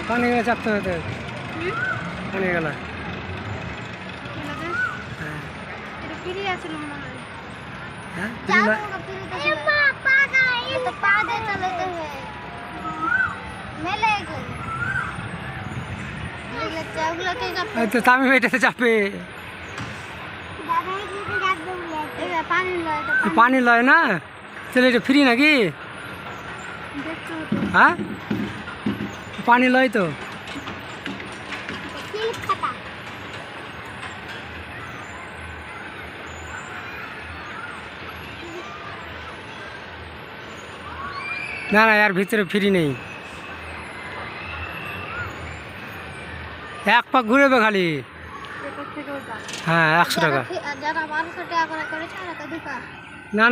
ওখানে গেলে চাপতে হতে ওখানে গেলে। হ্যাঁ। তো তামিম চাপে। পানি লয় না? তাহলে এটা ফ্রি নাকি? হ্যাঁ? পানি লয় তো। না না ইয়ার ভিতরে ফ্রি নেই। এক পাক ঘুরেবে খালি। হ্যাঁ একশো টাকা।